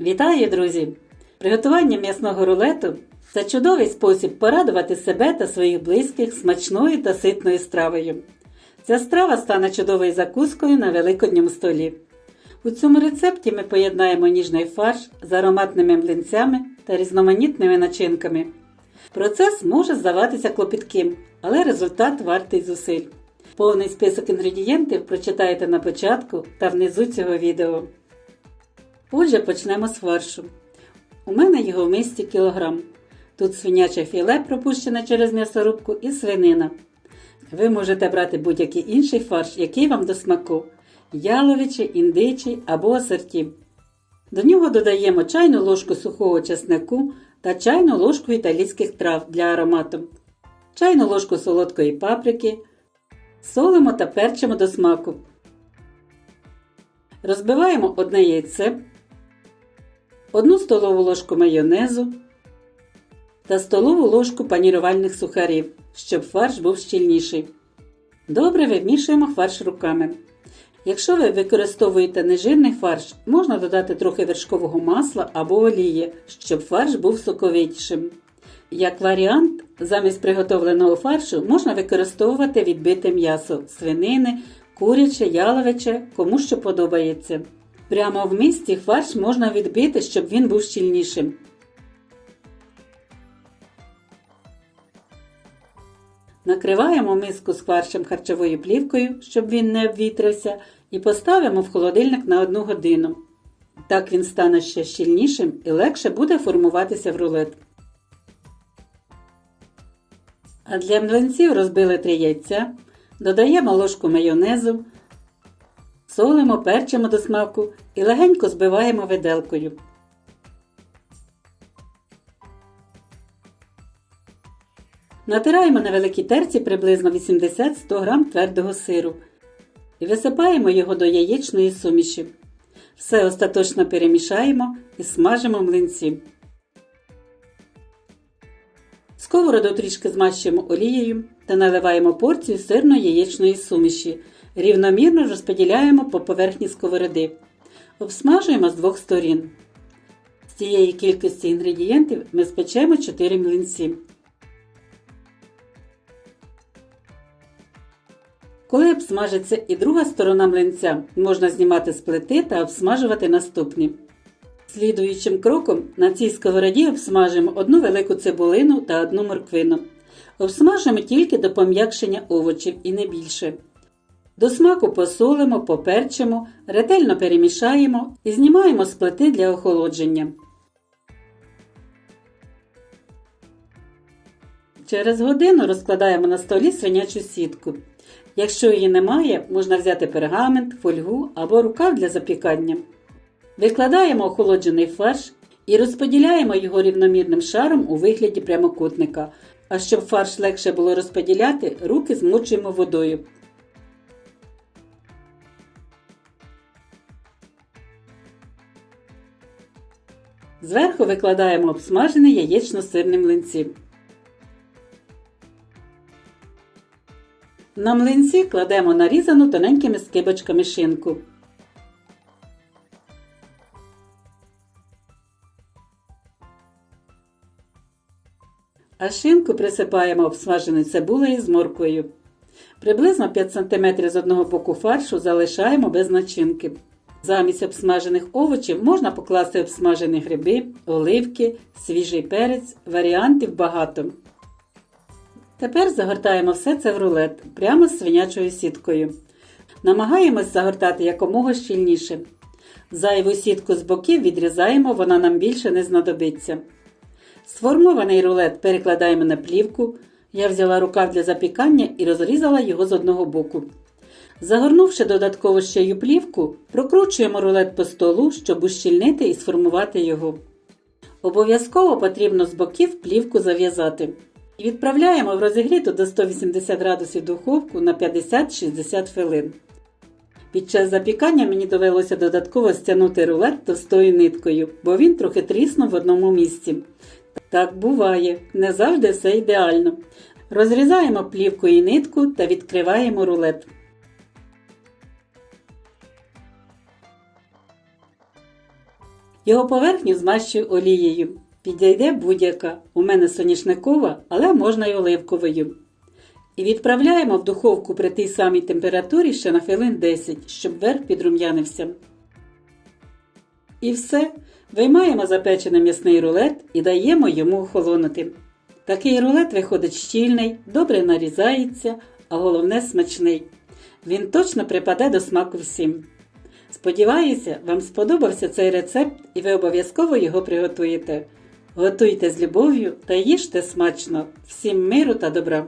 Вітаю, друзі! Приготування м'ясного рулету це чудовий спосіб порадувати себе та своїх близьких смачною та ситною стравою. Ця страва стане чудовою закускою на великодньому столі. У цьому рецепті ми поєднаємо ніжний фарш з ароматними млинцями та різноманітними начинками. Процес може здаватися клопітким, але результат вартий зусиль. Повний список інгредієнтів прочитайте на початку та внизу цього відео. Отже, почнемо з фаршу. У мене його в мисці кілограм. Тут свиняче філе пропущене через м'ясорубку і свинина. Ви можете брати будь-який інший фарш, який вам до смаку яловичий, індичий або асорті. До нього додаємо чайну ложку сухого чеснику та чайну ложку італійських трав для аромату, чайну ложку солодкої паприки, солимо та перчимо до смаку. Розбиваємо одне яйце, одну столову ложку майонезу та столову ложку панірувальних сухарів, щоб фарш був щільніший. Добре вимішуємо фарш руками. Якщо ви використовуєте нежирний фарш, можна додати трохи вершкового масла або олії, щоб фарш був соковитішим. Як варіант, замість приготовленого фаршу можна використовувати відбите м'ясо свинини, куряче, яловиче, кому що подобається. Прямо в мисці фарш можна відбити, щоб він був щільнішим. Накриваємо миску з фаршем харчовою плівкою, щоб він не обвітрився, і поставимо в холодильник на 1 годину. Так він стане ще щільнішим і легше буде формуватися в рулет. А для млинців розбили 3 яйця, додаємо ложку майонезу, солимо, перчимо до смаку і легенько збиваємо виделкою. Натираємо на великій терці приблизно 80-100 г твердого сиру і висипаємо його до яєчної суміші. Все остаточно перемішаємо і смажимо млинці. Сковороду трішки змащуємо олією та наливаємо порцію сирно-яєчної суміші. Рівномірно розподіляємо по поверхні сковороди. Обсмажуємо з двох сторін. З цієї кількості інгредієнтів ми спечемо 4 млинці. Коли обсмажиться і друга сторона млинця, можна знімати з плити та обсмажувати наступні. Слідуючим кроком на цій сковороді обсмажимо одну велику цибулину та одну морквину. Обсмажимо тільки до пом'якшення овочів і не більше. До смаку посолимо, поперчимо, ретельно перемішаємо і знімаємо з плити для охолодження. Через годину розкладаємо на столі свинячу сітку. Якщо її немає, можна взяти пергамент, фольгу або рукав для запікання. Викладаємо охолоджений фарш і розподіляємо його рівномірним шаром у вигляді прямокутника. А щоб фарш легше було розподіляти, руки змочуємо водою. Зверху викладаємо обсмажений яєчно-сирні млинці. На млинці кладемо нарізану тоненькими скибочками шинку. А шинку присипаємо обсмаженою цибулею з морквою. Приблизно 5 см з одного боку фаршу залишаємо без начинки. Замість обсмажених овочів можна покласти обсмажені гриби, оливки, свіжий перець, варіантів багато. Тепер загортаємо все це в рулет прямо з свинячою сіткою. Намагаємось загортати якомога щільніше. Зайву сітку з боків відрізаємо, вона нам більше не знадобиться. Сформований рулет перекладаємо на плівку. Я взяла рукав для запікання і розрізала його з одного боку. Загорнувши додатково ще плівку, прокручуємо рулет по столу, щоб ущільнити і сформувати його. Обов'язково потрібно з боків плівку зав'язати. І відправляємо в розігріту до 180 градусів духовку на 50-60 хвилин. Під час запікання мені довелося додатково стягнути рулет товстою ниткою, бо він трохи тріснув в одному місці. Так буває, не завжди все ідеально. Розрізаємо плівку і нитку та відкриваємо рулет. Його поверхню змащую олією. Підійде будь-яка. У мене соняшникова, але можна й оливковою. І відправляємо в духовку при тій самій температурі ще на хвилин 10, щоб верх підрум'янився. І все. Виймаємо запечений м'ясний рулет і даємо йому охолонути. Такий рулет виходить щільний, добре нарізається, а головне смачний. Він точно припаде до смаку всім. Сподіваюся, вам сподобався цей рецепт і ви обов'язково його приготуєте. Готуйте з любов'ю та їжте смачно. Всім миру та добра!